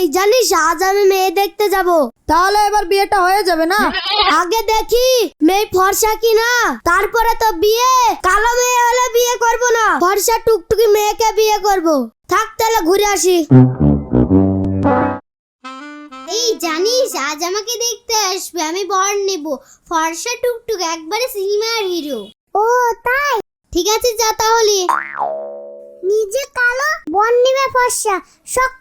এই জানিস আজ আমি মেয়ে দেখতে যাব। তাহলে এবার বিয়েটা হয়ে যাবে না? আগে দেখি মেয়ে ফর্সা কিনা? তারপরে তো বিয়ে। কালো মেয়ে হলে বিয়ে করব না। ফর্সা টুকটুকি মেয়েকে বিয়ে করব। থাক তাহলে ঘুরে আসি। এই জানিস আজ আমাকে দেখতে আসবে আমি বর নেব। ফর্সা টুকটুক একবারে সিনেমার হিরো। ও তাই? ঠিক আছে যা তাহলে। নিজে কালো বর নেবে ফর্সা। শখ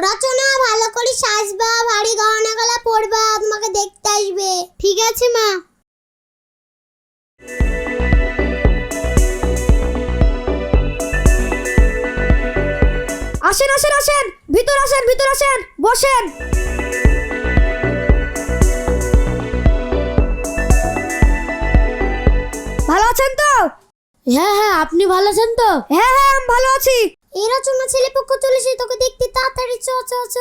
না ভালো করে সাজবা ভারী গহনা গলা পরবা তোমাকে দেখতে আসবে। ঠিক আছে মা? আসেন আসেন আসেন। ভিতর আসেন ভিতর আসেন। বসেন। ভালো আছেন তো? হ্যাঁ হ্যাঁ আপনি ভালো আছেন তো? হ্যাঁ হ্যাঁ আমি ভালো আছি। এরা চুনা ছেলে পক্ষ চলেছে তোকে দেখতে তাড়াতাড়ি, চ চ চ।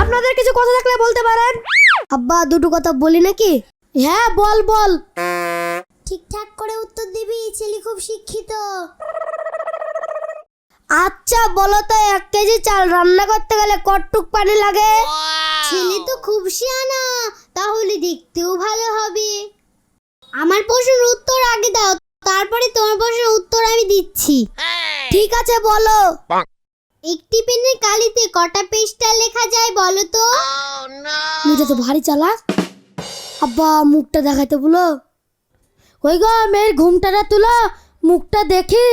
আপনাদের কিছু কথা থাকলে বলতে পারেন? আব্বা, দুটো কথা বলি নাকি? হ্যাঁ বল বল। ঠিকঠাক করে উত্তর দিবি ছেলে খুব শিক্ষিত। আচ্ছা বলো তো, এক কেজি চাল রান্না করতে গেলে কটটুক পানি লাগে? ছেলে তো খুব শিয়ানা তাহলে দেখতেও ভালো হবে। আমার প্রশ্নের উত্তর আগে দাও তারপরে তোমার প্রশ্নের উত্তর আমি দিচ্ছি। ঠিক আছে বলো। একটি পেনের কালিতে কটা পেজটা লেখা যায় বলো তো? মেয়েটা তো ভারী চালাক আব্বা মুখটা দেখাতে বলো। ওই গো মেয়ের ঘুমটাটা তুলো। মুখটা দেখি।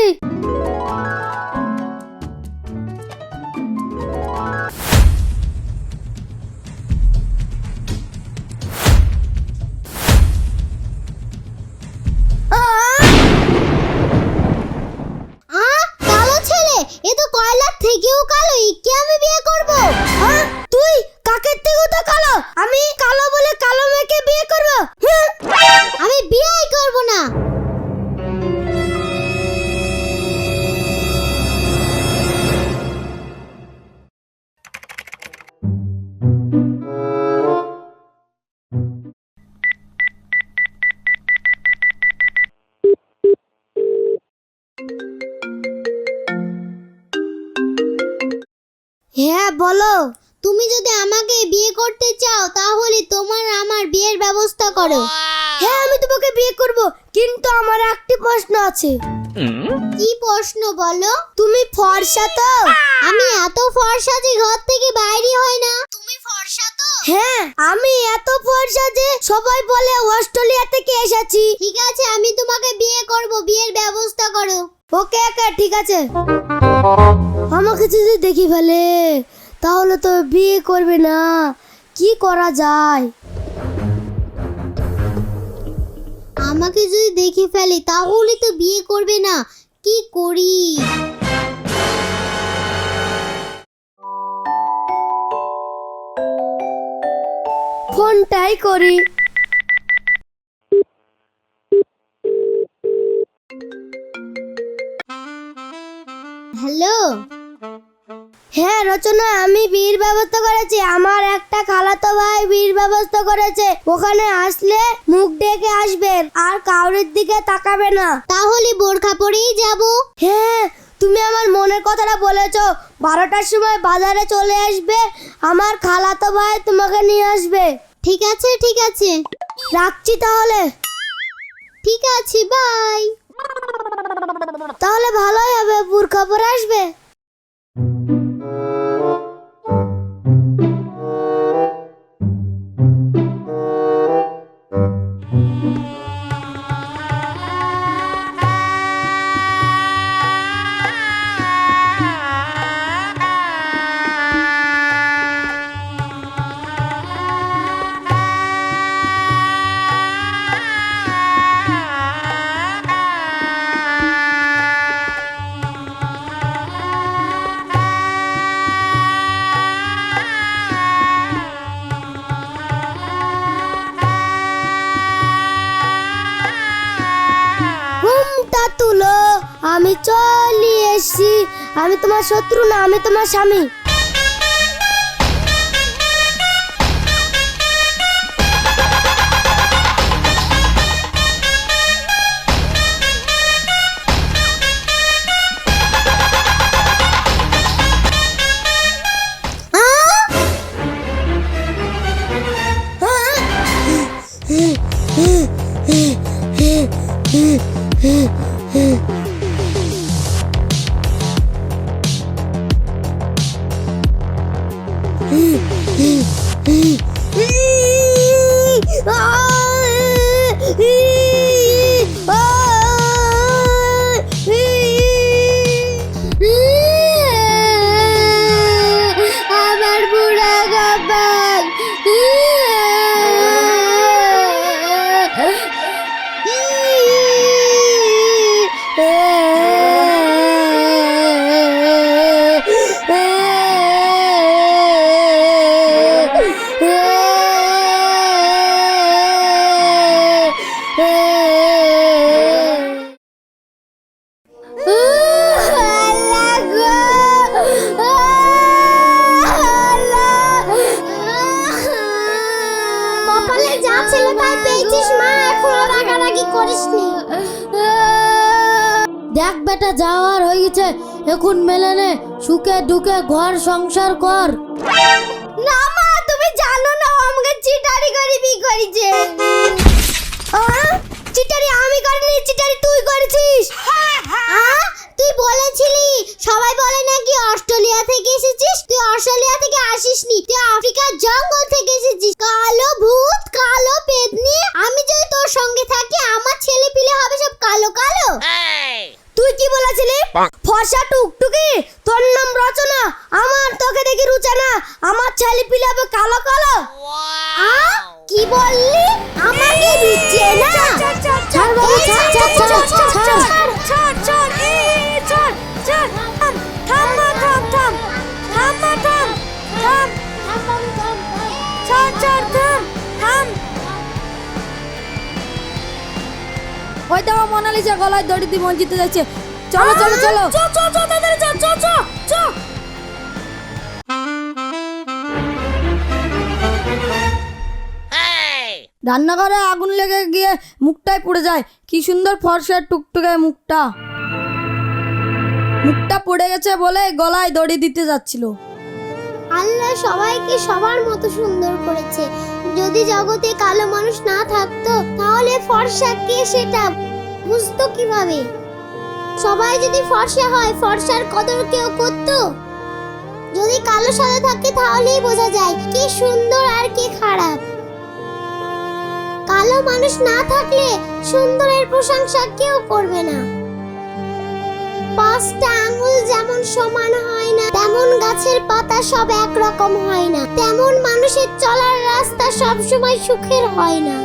তুমি যদি আমাকে বিয়ে করতে চাও তাহলে তোমার আমার বিয়ের ব্যবস্থা করো। হ্যাঁ আমি তোমাকে বিয়ে করব কিন্তু আমার একটি প্রশ্ন আছে। কি প্রশ্ন বলো? তুমি ফর্সা তো? আমি এত ফর্সা যে ঘর থেকে বাইরে হয় না। তুমি ফর্সা তো? হ্যাঁ আমি এত ফর্সা যে সবাই বলে অস্ট্রেলিয়া থেকে এসেছি। ঠিক আছে আমি তোমাকে বিয়ে করব বিয়ের ব্যবস্থা করো। ওকে ওকে ঠিক আছে। আমাকে যদি দেখি ফেলে। তাহলে তো বিয়ে করবে না। কি করা যায়? আমাকে যদি দেখে ফেলে, তাহলে তো বিয়ে করবে না। কি করি? ফোনটাই করি। হ্যালো? হ্যাঁ রচনা, আমি বীর ব্যবস্থা করেছি। আমার একটা খালাতো ভাই বীর ব্যবস্থা করেছে। ওখানে আসলে মুখ ডেকে আসবেন, আর কাউরের দিকে তাকাবে না। তাহলে বোরখা পরেই যাব? হ্যাঁ তুমি আমার মনের কথাটা বলেছ। বারোটার সময় বাজারে চলে আসবে, আমার খালাতো ভাই তোমাকে নিয়ে আসবে। ঠিক আছে ঠিক আছে। রাখছি তাহলে। ঠিক আছে, বাই। তাহলে ভালোই হবে, বুরখা পরে আসবে? আমি চলে এসেছি। আমি তোমার শত্রু না আমি তোমার স্বামী। কপালে ভাই পেয়েছিস, মা? এখনও রাগারাগি করিসনি। দেখ বেটা যাওয়ার হয়ে গেছে। এখন মেলে নে, সুখে ঢুকে ঘর সংসার কর না মা তুমি জানো না ও আমাকে চিটারি করে বি করেছে চিটারি আমি করিনি চিটারি তুই করেছিস আ? তুই বলেছিলি সবাই বলে নাকি অস্ট্রেলিয়া থেকে এসেছিস তুই অস্ট্রেলিয়া থেকে আসিসনি তুই আফ্রিকার জঙ্গল থেকে এসেছিস কালো ভূত কালো পেতনি আমি যদি তোর সঙ্গে থাকি আমার ছেলে পিলে হবে সব কালো কালো। তুই কি বলেছিলি? ফসা টুকটুকি তোর নাম রচনা আমার তোকে দেখি রুচানা আমার ছেলে পিলে হবে কালো কালো। কি বললি? আমাকে দিচ্ছে না। দেখো গলায় দড়ি দিয়ে মঞ্জিতে যাচ্ছে। চলো চলো চলো। চ চ চ তাড়াতাড়ি চ চ চ চ। রান্নাঘরে আগুন লেগে গিয়ে মুখটাই পুড়ে যায়। কি সুন্দর ফর্সা টুকটুকে মুখটা। মুখটা পুড়ে গেছে বলে গলায় দড়ি দিতে যাচ্ছিল। আল্লাহ সবাইকে সবার মতো সুন্দর করেছে। যদি জগতে কালো মানুষ না থাকতো তাহলে ফর্সা কে সেটা বুঝতো কীভাবে? সবাই যদি ফর্সা হয়, ফর্সার কদর কেউ করতো? যদি কালো সাদা থাকে, তাহলেই বোঝা যায় কি সুন্দর আর কে খারাপ। কালো মানুষ না থাকলে সুন্দরের প্রশংসা কেউ করবে না। পাঁচটা আঙুল যেমন সমান হয় না, তেমন গাছের পাতা সব একরকম হয় না। তেমন মানুষের চলার রাস্তা সব সময় সুখের হয় না।